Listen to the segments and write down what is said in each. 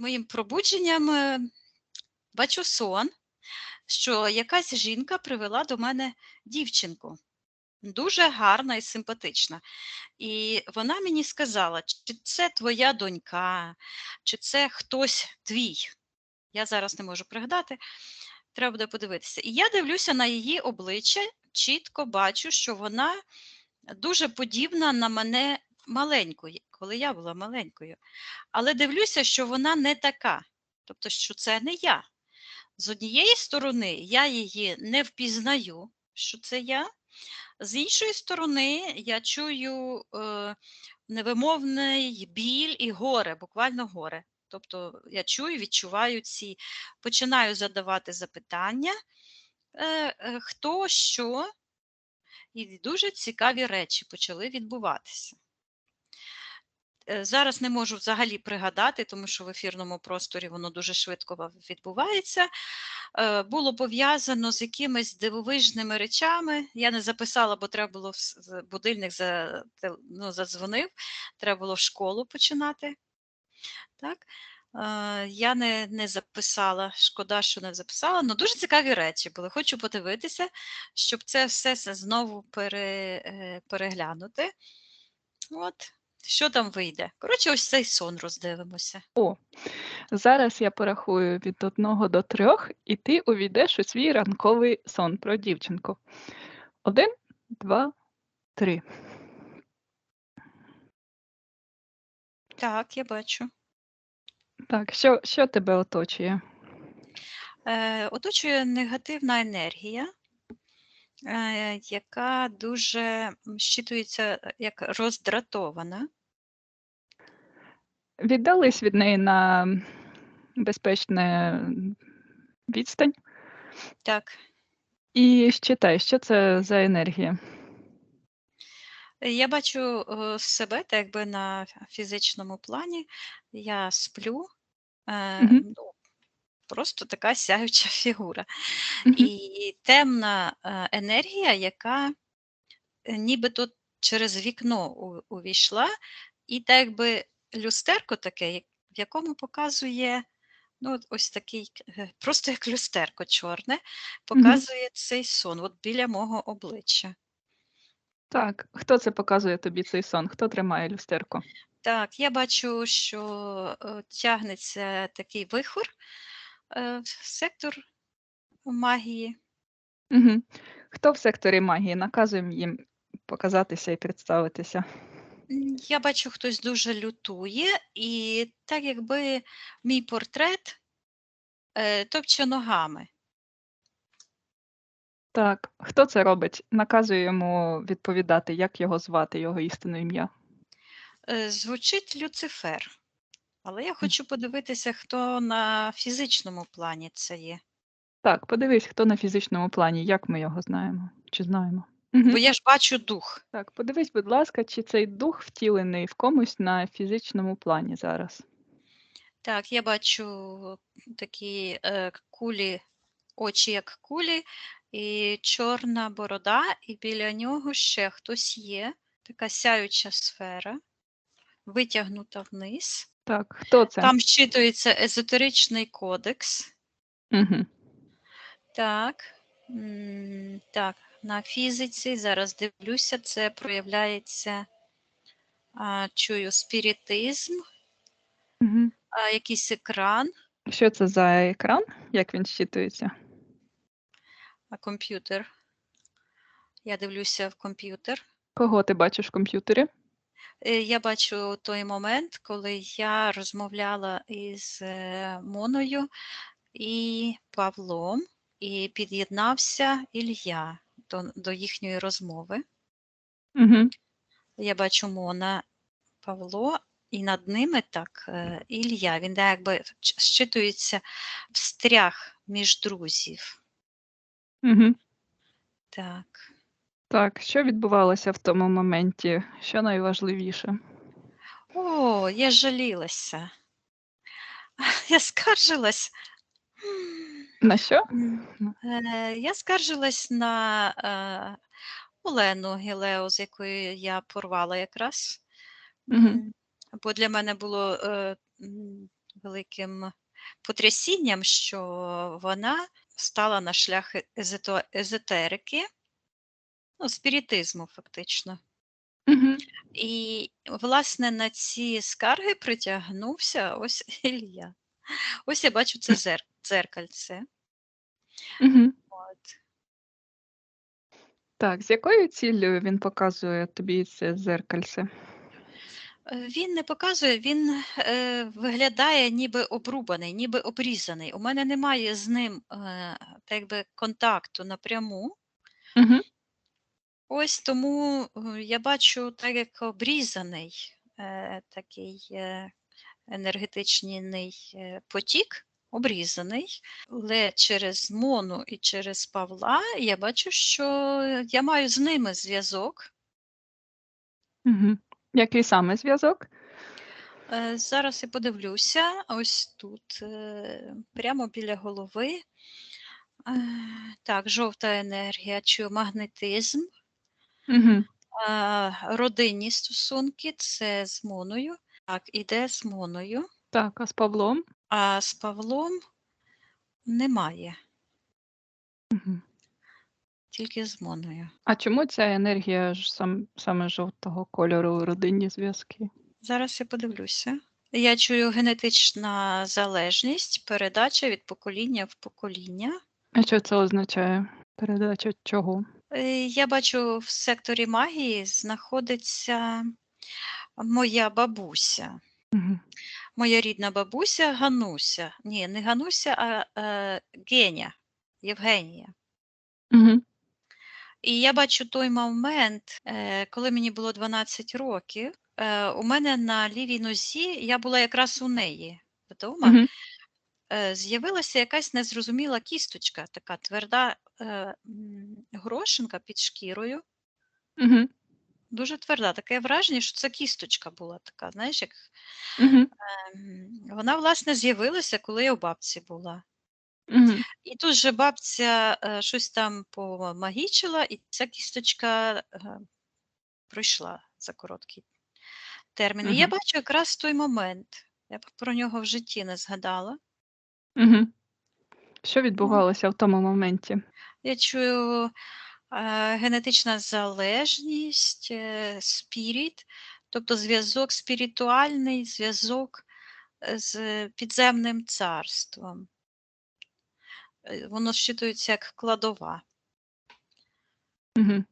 моїм пробудженням е, бачу сон, що якась жінка привела до мене дівчинку. Дуже гарна і симпатична. І вона мені сказала, чи це твоя донька, чи це хтось твій. Я зараз не можу пригадати, треба буде подивитися. І я дивлюся на її обличчя, чітко бачу, що вона дуже подібна на мене маленькою, коли я була маленькою. Але дивлюся, що вона не така, тобто, що це не я. З однієї сторони, я її не впізнаю, що це я. З іншої сторони, я чую е, невимовний біль і горе, буквально горе. Тобто я чую, відчуваю ці, починаю задавати запитання, е, е, хто, що, і дуже цікаві речі почали відбуватися. Е, Зараз не можу взагалі пригадати, тому що в ефірному просторі воно дуже швидко відбувається. Е, Було пов'язано з якимись дивовижними речами. Я не записала, бо треба було будильник за, ну, задзвонив, треба було в школу починати. Так? Е, Я не, не записала, шкода, що не записала, але дуже цікаві речі були. Хочу подивитися, щоб це все знову пере, переглянути. От, що там вийде? Коротше, ось цей сон роздивимося. О, зараз я порахую від одного до трьох, і ти увійдеш у свій ранковий сон про дівчинку. Один, два, три. Так, я бачу. Так, що, що тебе оточує? Е, оточує негативна енергія, е, яка дуже щитується е, як роздратована. Віддались від неї на безпечне відстань Так, і щитай, що це за енергія. Я бачу е, себе так якби на фізичному плані. Я сплю, ну, просто така сяюча фігура. Мгм. І темна е, енергія, яка нібито через вікно увійшла, і так якби люстерко таке, в якому показує ну, ось такий, е, просто як люстерко чорне, показує цей сон от біля мого обличчя. Так, хто це показує тобі цей сон? Хто тримає люстерко? Так, я бачу, що е, тягнеться такий вихор, е, в сектор магії. Угу. Хто в секторі магії? Наказуємо їм показатися і представитися. Я бачу, хтось дуже лютує, і так якби мій портрет е, топче ногами. Так, хто це робить? Наказує йому відповідати, як його звати, його істинне ім'я. Е, Звучить Люцифер, але я хочу подивитися, хто на фізичному плані це є. Так, подивись, хто на фізичному плані, як ми його знаємо, чи знаємо. Угу. Бо я ж бачу дух. Так, подивись, будь ласка, чи цей дух втілений в комусь на фізичному плані зараз. Так, я бачу такі е, кулі, очі як кулі, і чорна борода, і біля нього ще хтось є, така сяюча сфера, витягнута вниз. Так, хто це? Там щитується езотеричний кодекс. Угу. Так, м, так, на фізиці зараз дивлюся, це проявляється, чую спіритизм, Угу. якийсь екран, Що це за екран? Як він щитується? а комп'ютер. Я дивлюся в комп'ютер. Кого ти бачиш в комп'ютері? Е, Я бачу той момент, коли я розмовляла із е, Моною і Павлом, і під'єднався Ілля до, до їхньої розмови. Угу. Я бачу Мона, Павло, і над ними так е, Ілля. Він якби щитується встрях між друзів. Угу. Так. Так, що відбувалося в тому моменті? Що найважливіше? О, я жалілася. Я скаржилась. На що? Е, Я скаржилась на е, Олену Гілео, з якою я порвала якраз. Угу. Бо для мене було е, великим потрясінням, що вона стала на шлях езотерики, ну, спіритизму, фактично. Мгм. І, власне, на ці скарги притягнувся ось Ілля. Ось я бачу це зер... дзеркальце. Мгм. От. Так, з якою ціллю він показує тобі це зеркальце? Е, Він не показує, він е, виглядає ніби обрубаний, ніби обрізаний. У мене немає з ним е, так якби контакту напряму. Мгм. Ось тому е, я бачу так як обрізаний е, такий е, енергетичний е, потік, обрізаний, але через Мону і через Павла я бачу, що я маю з ними зв'язок. Мгм. Який саме зв'язок? Е, Зараз я подивлюся, ось тут, е, прямо біля голови. Так, жовта енергія, чую магнетизм, е, родинні стосунки це з Моною. Так, іде з Моною, Так, а з Павлом? а з Павлом немає, Мгм. тільки з Моною. А чому ця енергія ж сам, саме жовтого кольору у родинні зв'язки? Зараз я подивлюся. Я чую генетична залежність, передача від покоління в покоління. А що це означає? Передача чого? Е, Я бачу, в секторі магії знаходиться моя бабуся, Мгм. моя рідна бабуся Гануся. Ні, не Гануся, а е, Геня, Євгенія. Мгм. І я бачу той момент, е, коли мені було 12 років. е, У мене на лівій нозі я була якраз у неї вдома. Е, З'явилася якась незрозуміла кісточка, така тверда е, м, горошинка під шкірою. Мгм. Дуже тверда, таке враження, що це кісточка була така, знаєш, як ем, вона, власне, з'явилася, коли я у бабці була. Мгм. І тут же бабця е, щось там помагічила, і ця кісточка е, пройшла за короткий термін. І я бачу якраз той момент. Я б про нього в житті не згадала. Мгм. Що відбувалося в тому моменті? я чую генетична залежність, е, спіріт, тобто зв'язок спіритуальний, зв'язок е, з підземним царством. Е, Воно щитується як кладова, Мгм.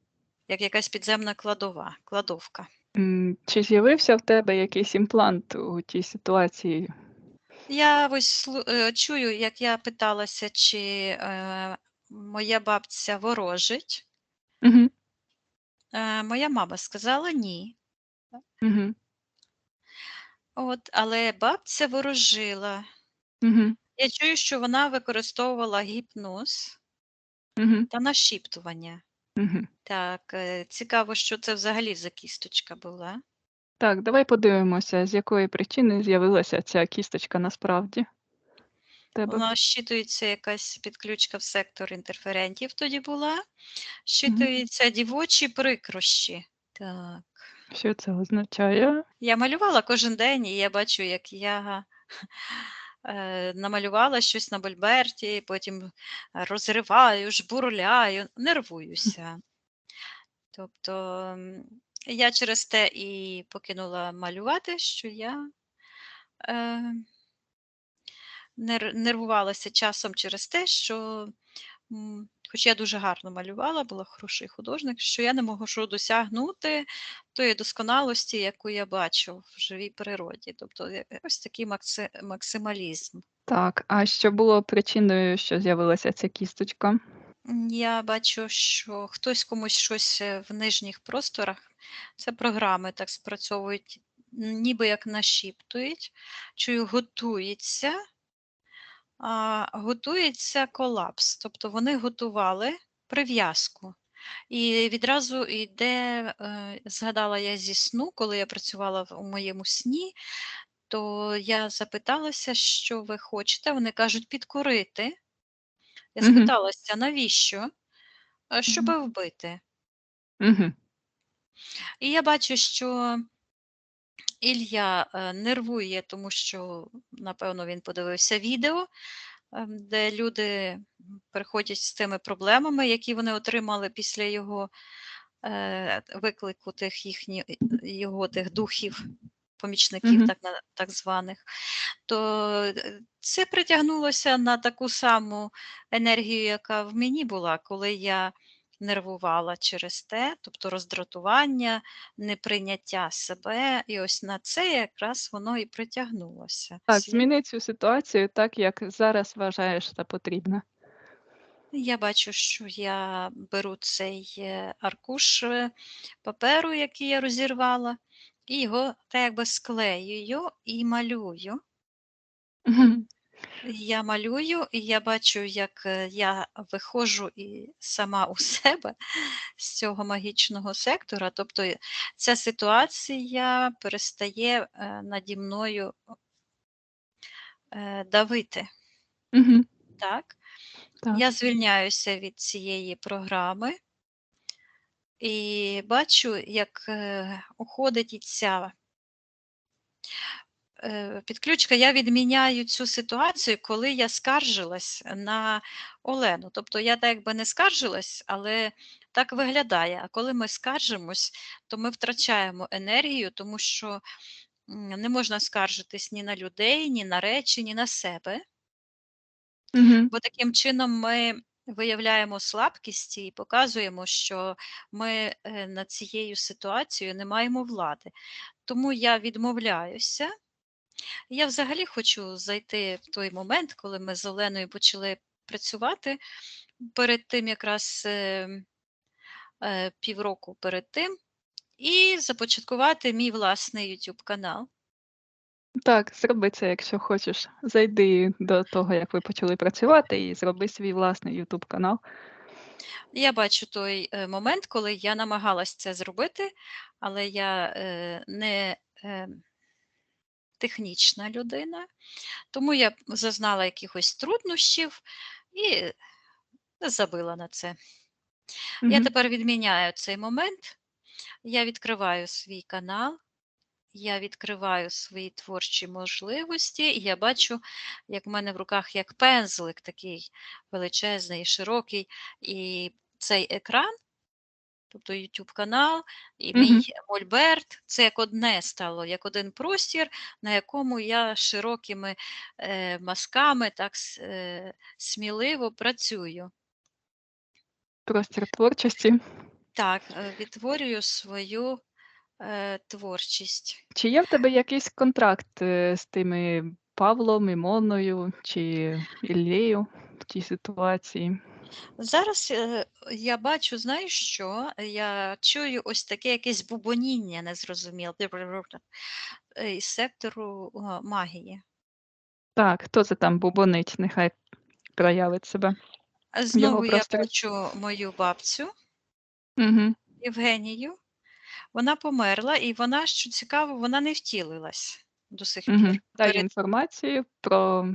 як якась підземна кладова, кладовка. Чи з'явився в тебе якийсь імплант у тій ситуації? Я ось чую, як я питалася, чи моя бабця ворожить. Е, моя мама сказала ні. Мгм. От, але бабця ворожила. Мгм. Я чую, що вона використовувала гіпноз Мгм. та нашіптування. Мгм. Так, е, цікаво, що це взагалі за кісточка була. Так, давай подивимося, з якої причини з'явилася ця кісточка насправді тебе. Вона щитується якась підключка в сектор інтерферентів тоді була. Щитуються дівочі прикрощі. Так. Що це означає? Я малювала кожен день, і я бачу, як я е, намалювала щось на Мольберті, потім розриваю, жбурляю, нервуюся. Тобто я через те і покинула малювати, що я е, нервувалася часом через те, що, хоч я дуже гарно малювала, була хороший художник, що я не можу досягнути тої досконалості, яку я бачу в живій природі. Тобто е, ось такий макси- максималізм. Так, а що було причиною, що з'явилася ця кісточка? Я бачу, що хтось комусь щось е, в нижніх просторах, це програми так спрацьовують, ніби як нашіптують, чую, готується, готується колапс. Тобто вони готували прив'язку. І відразу йде, е, згадала я зі сну, коли я працювала в- у моєму сні, то я запиталася, що ви хочете. Вони кажуть, підкорити. Я спиталася, навіщо? Щоб вбити. І я бачу, що Ілля е, нервує, тому що, напевно, він подивився відео, ем, де люди приходять з тими проблемами, які вони отримали після його е, виклику тих їхні, його тих духів, помічників, Мгм. так, так званих. То е, це притягнулося на таку саму енергію, яка в мені була, коли я нервувала через те, тобто роздратування, неприйняття себе. І ось на це якраз воно і притягнулося. Так, зміни цю ситуацію так, як зараз вважаєш за потрібне. Я бачу, що я беру цей е, аркуш е, паперу, який я розірвала, і його так якби склеюю і малюю. Я малюю, і я бачу, як е, я виходжу і сама у себе з цього магічного сектора. Тобто е, ця ситуація перестає е, наді мною давити. Мгм. Так? Так. Я звільняюся від цієї програми і бачу, як уходить і ця підключка. Я відміняю цю ситуацію, коли я скаржилась на Олену. Тобто я так якби не скаржилась, але так виглядає. А коли ми скаржимось, то ми втрачаємо енергію, тому що не можна скаржитись ні на людей, ні на речі, ні на себе. Мгм. Бо таким чином ми виявляємо слабкість і показуємо, що ми е, над цією ситуацією не маємо влади. Тому я відмовляюся. Я взагалі хочу зайти в той момент, коли ми з Оленою почали працювати перед тим, якраз е, е, півроку перед тим, і започаткувати мій власний YouTube канал. Так, зроби це, якщо хочеш. Зайди до того, як ви почали працювати, і зроби свій власний YouTube канал. Я бачу той е, момент, коли я намагалась це зробити, але я е, не е, технічна людина, тому я зазнала якихось труднощів і забила на це. Я тепер відміняю цей момент, я відкриваю свій канал, я відкриваю свої творчі можливості, і я бачу, як в мене в руках як пензлик такий величезний, широкий, і цей екран, тобто YouTube канал, і Мгм. мій мольберт, це як одне стало, як один простір, на якому я широкими е, мазками так е, сміливо працюю. Простір творчості. Так, е, відтворюю свою е, творчість. Чи є в тебе якийсь контракт е, з тими Павлом, Імоною чи Іллею в тій ситуації? Зараз е, я бачу, знаєш що? Я чую ось таке якесь бубоніння незрозуміле е, із сектору магії. Так, хто це там бубонить, нехай проявить себе. А Знову я просторі. бачу мою бабцю Угу. Євгенію. Вона померла, і вона, що цікаво, вона не втілилась до сих Угу. пір. Дай Перед- інформацію про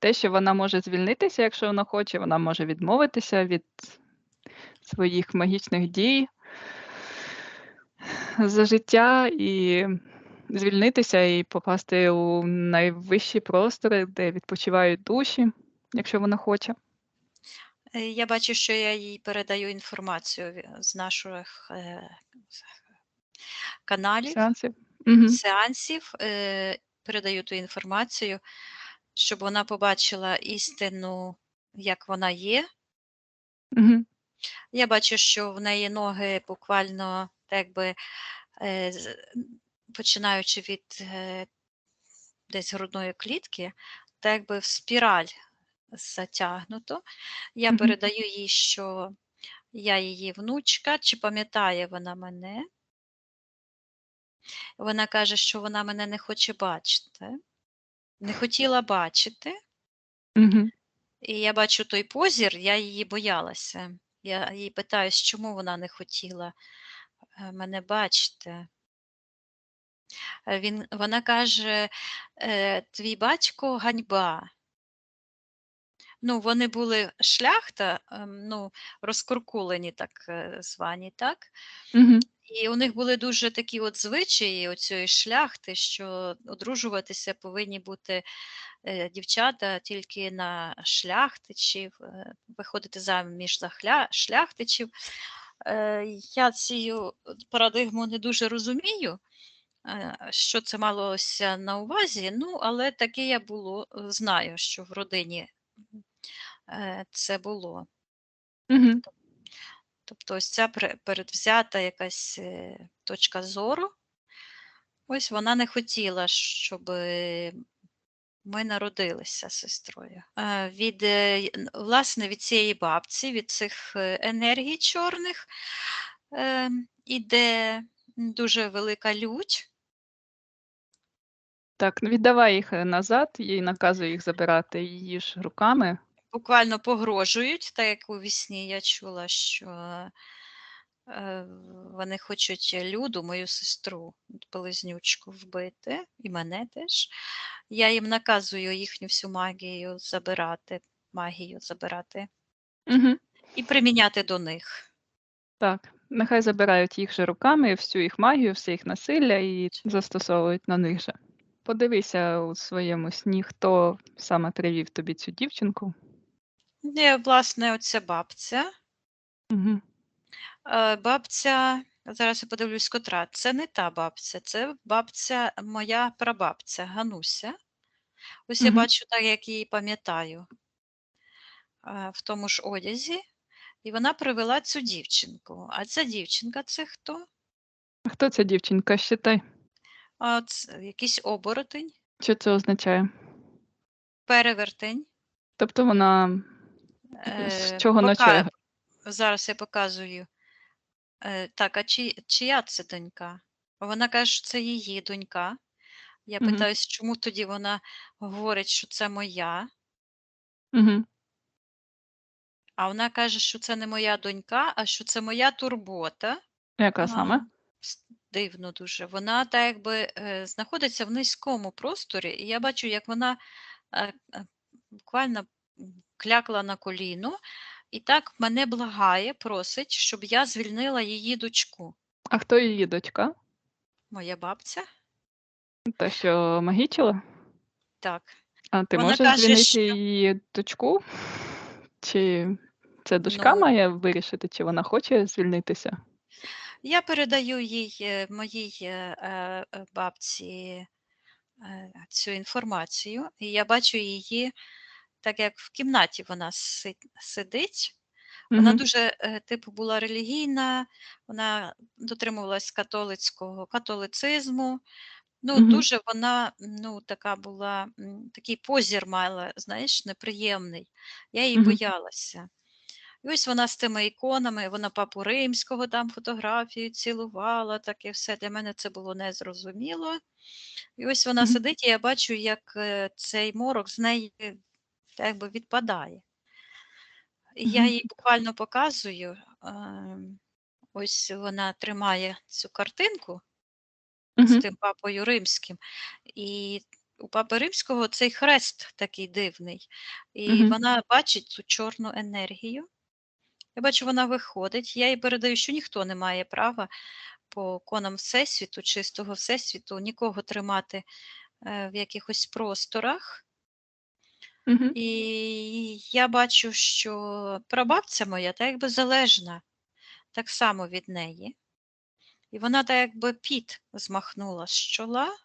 те, що вона може звільнитися, якщо вона хоче, вона може відмовитися від своїх магічних дій за життя і звільнитися і попасти у найвищі простори, де відпочивають душі, якщо вона хоче. Е, Я бачу, що я їй передаю інформацію з наших е, каналів. Сеансів. Сеансів, е, передаю ту інформацію, щоб вона побачила істину, як вона є. Угу. Я бачу, що в неї ноги буквально так би, е, починаючи від е, десь грудної клітки, так би в спіраль затягнуто. Я Мгм. передаю їй, що я її внучка, чи пам'ятає вона мене. Вона каже, що вона мене не хоче бачити, не хотіла бачити. Угу. І я бачу той позір, я її боялася. Я її питаюсь, чому вона не хотіла е, мене бачити. Е, Він, вона каже, «Е, твій батько ганьба. Ну, вони були шляхта, ем, ну, розкуркулені так звані, так? Угу. І у них були дуже такі от звичаї оцієї шляхти, що одружуватися повинні бути е, дівчата тільки на шляхтичів, е, виходити заміж за шляхтичів. Е, Я цю парадигму не дуже розумію, що це малося на увазі, ну, але таке я було, знаю, що в родині це було. Угу. Тобто ось ця передвзята якась е, точка зору, ось вона не хотіла, щоб ми народилися з сестрою. Е, Від, е, власне, від цієї бабці, від цих енергій чорних іде дуже велика лють. Так, ну віддавай їх назад, їй наказує їх забирати її ж руками. Буквально погрожують, так як у вісні я чула, що е, вони хочуть Люду, мою сестру, близнючку, вбити, і мене теж. Я їм наказую їхню всю магію забирати, магію забирати Угу. і приміняти до них. Так, нехай забирають їх же руками, всю їх магію, все їх насилля і застосовують на них же. Подивися у своєму сні, хто саме привів тобі цю дівчинку. Є, власне, оця бабця. Угу. Е, Бабця, зараз я подивлюсь, котра. Це не та бабця, це бабця, моя прабабця Гануся. Ось я Мгм. бачу, так як її пам'ятаю, е, в тому ж одязі. І вона привела цю дівчинку. А ця дівчинка це хто? Хто ця дівчинка? Считай. А, це якийсь оборотень, Що це означає? перевертень. Тобто вона з чого на чого? Зараз я показую. Е, так, а чи, чия це донька? Вона каже, що це її донька. Я Мгм. питаюсь, чому тоді вона говорить, що це моя, Угу. а вона каже, що це не моя донька, а що це моя турбота. Яка саме? Дивно дуже. Вона так якби е, знаходиться в низькому просторі, і я бачу, як вона е, е, буквально клякла на коліно, і так мене благає, просить, щоб я звільнила її дочку. А хто її дочка? Моя бабця? Та, що магічила? Так. А ти Вона можеш каже, звільнити що- її дочку? Чи це дочка Ну- має вирішити, чи вона хоче звільнитися? Я передаю їй е, моїй е, е, бабці цю інформацію, і я бачу її, так як в кімнаті вона сидить. Вона дуже, е, типу, була релігійна, вона дотримувалась католицького католицизму. Ну, Мгм. дуже вона, ну, така була, такий позір мала, знаєш, неприємний. Я її Мгм. боялася. І ось вона з тими іконами, вона папу римського там фотографію цілувала, таке все. Для мене це було незрозуміло. І ось вона Мгм. сидить, і я бачу, як е, цей морок з неї якби відпадає. Я їй буквально показую. ем, Ось вона тримає цю картинку з тим папою римським. І у папи римського цей хрест такий дивний. І вона бачить цю чорну енергію. Я бачу, вона виходить. Я їй передаю, що ніхто не має права по конам Всесвіту, чистого Всесвіту, нікого тримати е, в якихось просторах. Мгм. І я бачу, що прабабця моя так якби залежна так само від неї. І вона так якби піт змахнула з чола.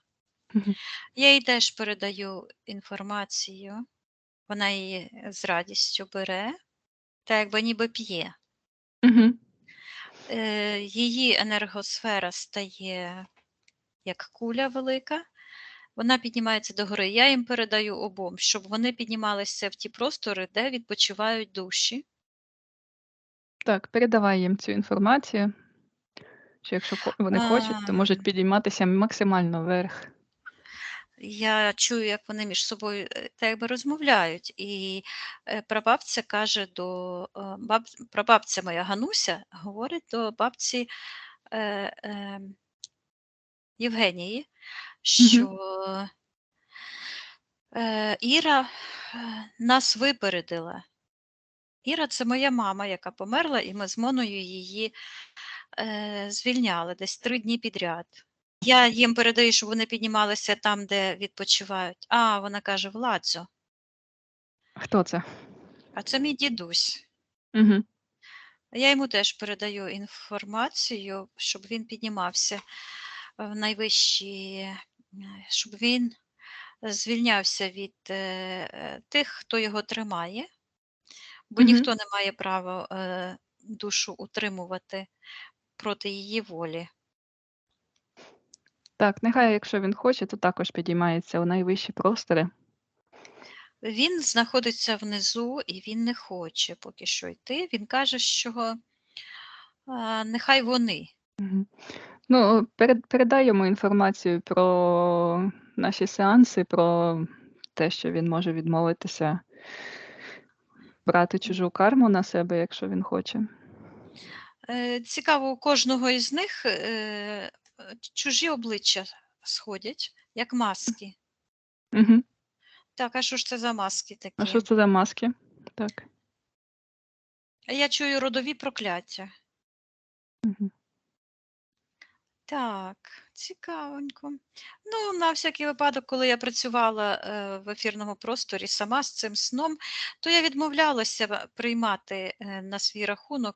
Мгм. Я їй теж передаю інформацію. Вона її з радістю бере, та якби ніби п'є. Мгм. Е, Її енергосфера стає як куля велика. Вона піднімається догори. Я їм передаю обом, щоб вони піднімалися в ті простори, де відпочивають душі. Так, передавай їм цю інформацію, що якщо вони хочуть, то можуть підійматися максимально вверх. Я чую, як вони між собою е, та якби розмовляють. І е, прабабця каже до е, баб, прабабця моя Гануся говорить до бабці е, е, Євгенії, що е, Іра е, нас випередила. Іра це моя мама, яка померла, і ми з Моною її е, звільняли десь 3 дні підряд. Я їм передаю, щоб вони піднімалися там, де відпочивають. А, вона каже: Владзо, Хто це? а це мій дідусь. Угу. Я йому теж передаю інформацію, щоб він піднімався в найвищі, щоб він звільнявся від е, е, тих, хто його тримає, бо Мгм. ніхто не має права е, душу утримувати проти її волі. Так, нехай, якщо він хоче, то також підіймається у найвищі простори. Він знаходиться внизу і він не хоче поки що йти. Він каже, що нехай вони. Ну, перед, передай йому інформацію про наші сеанси, про те, що він може відмовитися брати чужу карму на себе, якщо він хоче. Е, Цікаво, у кожного із них е, чужі обличчя сходять, як маски. Угу. Так, а що ж це за маски такі? А що це за маски? Так. Я чую родові прокляття. Так, цікавенько. Ну, на всякий випадок, коли я працювала е, в ефірному просторі сама з цим сном, то я відмовлялася приймати е, на свій рахунок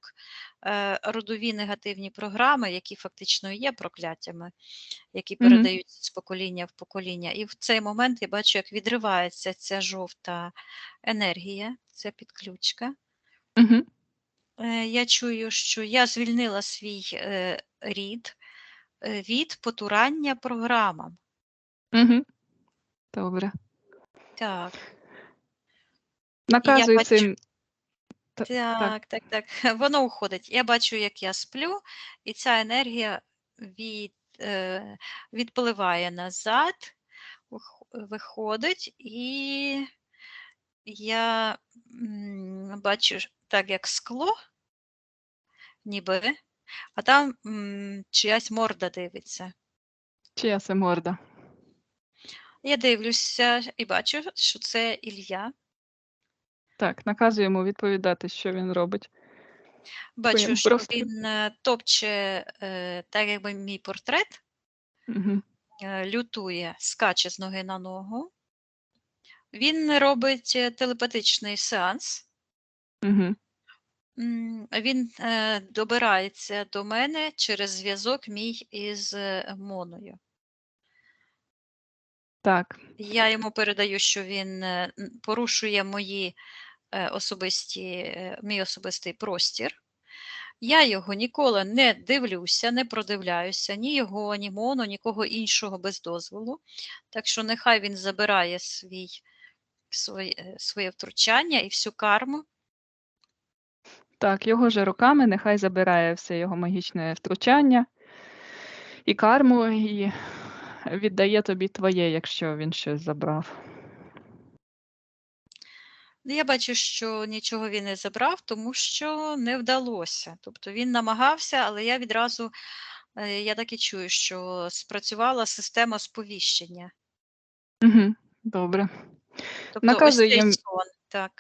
е, родові негативні програми, які фактично є прокляттями, які Мгм. передаються з покоління в покоління. І в цей момент я бачу, як відривається ця жовта енергія, ця підключка. Угу. Е, Я чую, що я звільнила свій е, рід від потурання програмам. Угу. Добре. Так, Наказуй бачу- цим. Та- так, так, так. Воно уходить. Я бачу, як я сплю, і ця енергія від, е, відпливає назад, виходить, і я бачу так, як скло, ніби, а там м, чиясь морда дивиться. Чия це морда? Я дивлюся і бачу, що це Ілля. Так, наказуй йому відповідати, що він робить. Бачу, Твоєму що просторі. він е, топче, е, так якби мій портрет, Угу. е, лютує, скаче з ноги на ногу. Він робить е, телепатичний сеанс. Угу. Він е, добирається до мене через зв'язок мій із е, Моною. Так. Я йому передаю, що він е, порушує мої особисті, мій особистий простір. Я його ніколи не дивлюся, не продивляюся, ні його, ні моно, нікого іншого без дозволу. Так що нехай він забирає свій, своє, своє втручання і всю карму. Так, його же руками нехай забирає все його магічне втручання і карму, і віддає тобі твоє, якщо він щось забрав. Ну, Я бачу, що нічого він не забрав, тому що не вдалося. Тобто він намагався, але я відразу, е, я так і чую, що спрацювала система сповіщення. Угу. Добре. Тобто Наказує ось цей їм- сон, так.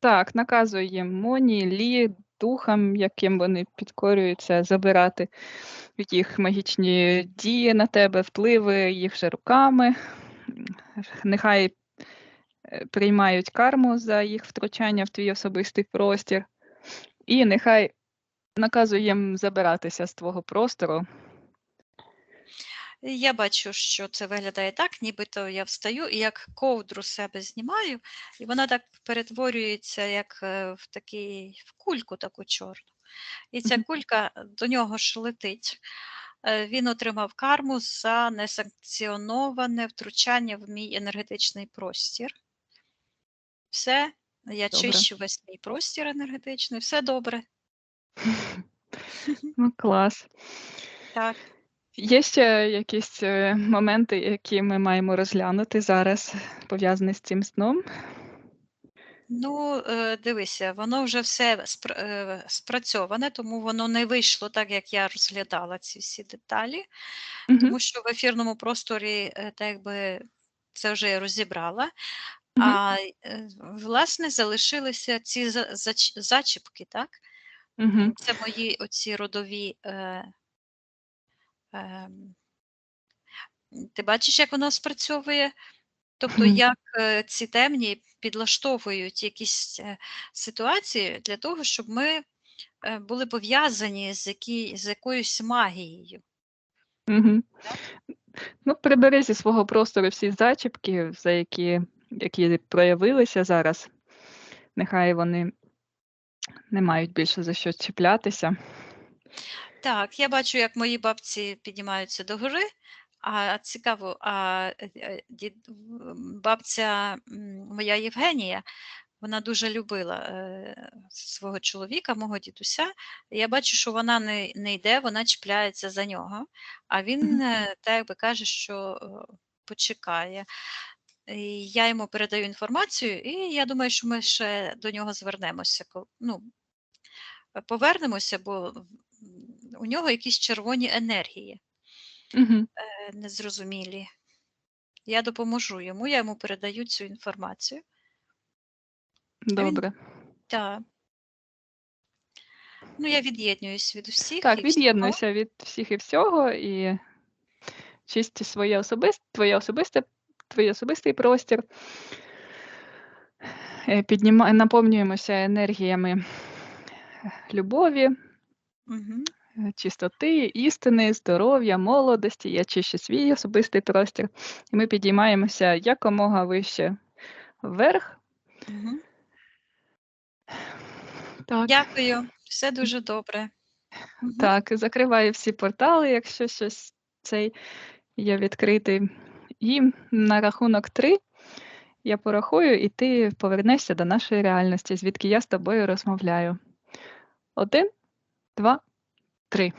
Так, наказує Моні, Лі, духам, яким вони підкорюються, забирати їх магічні дії на тебе, впливи їх же руками. Нехай е, приймають карму за їх втручання в твій особистий простір. І нехай наказує їм забиратися з твого простору. Я бачу, що це виглядає так, нібито я встаю і як ковдру себе знімаю, і вона так перетворюється, як е, в такий в кульку таку чорну. І ця кулька до нього ж летить. Е, Він отримав карму за несанкціоноване втручання в мій енергетичний простір. Все, я Добре. чищу весь мій простір енергетичний, все добре. Ну, клас. Так. Є ще якісь е, моменти, які ми маємо розглянути зараз, пов'язані з цим сном? Ну, е, дивися, воно вже все е, спрацьоване, тому воно не вийшло так, як я розглядала ці всі деталі, Мгм. тому що в ефірному просторі так якби це вже я розібрала. Мгм. А власне залишилися ці зач- зачіпки, так? Мгм. Це мої оці родові. Е, ти бачиш, як воно спрацьовує? Тобто, як е, ці темні підлаштовують якісь е, ситуації для того, щоб ми е, були пов'язані з, які, з якоюсь магією. Мгм. Ну, прибери зі свого простору всі зачіпки, за які, які проявилися зараз. Нехай вони не мають більше за що чіплятися. Так, я бачу, як мої бабці піднімаються догори. А цікаво, а е, е, дід, бабця м, моя Євгенія, вона дуже любила е, свого чоловіка, мого дідуся. Я бачу, що вона не, не йде, вона чіпляється за нього, а він Мгм. е, так якби каже, що е, почекає. І я йому передаю інформацію, і я думаю, що ми ще до нього звернемося. ко- Ну, повернемося, бо у нього якісь червоні енергії Мгм. е, незрозумілі. Я допоможу йому, я йому передаю цю інформацію. Добре. так. Ну, я від'єднуюсь від усіх Так, від'єднуйся від всіх і всього і чисти своє особисте, твоє особисте, твій особистий простір. Е, Підніма... Наповнюємося енергіями любові, Мгм. Е, чистоти, істини, здоров'я, молодості. Я чищу свій особистий простір. І ми підіймаємося якомога вище вверх. Мгм. Так, Дякую, все дуже добре. Так, закриваю всі портали, якщо щось цей є відкритий. І на рахунок три я порахую, і ти повернешся до нашої реальності, звідки я з тобою розмовляю. Один, два, три.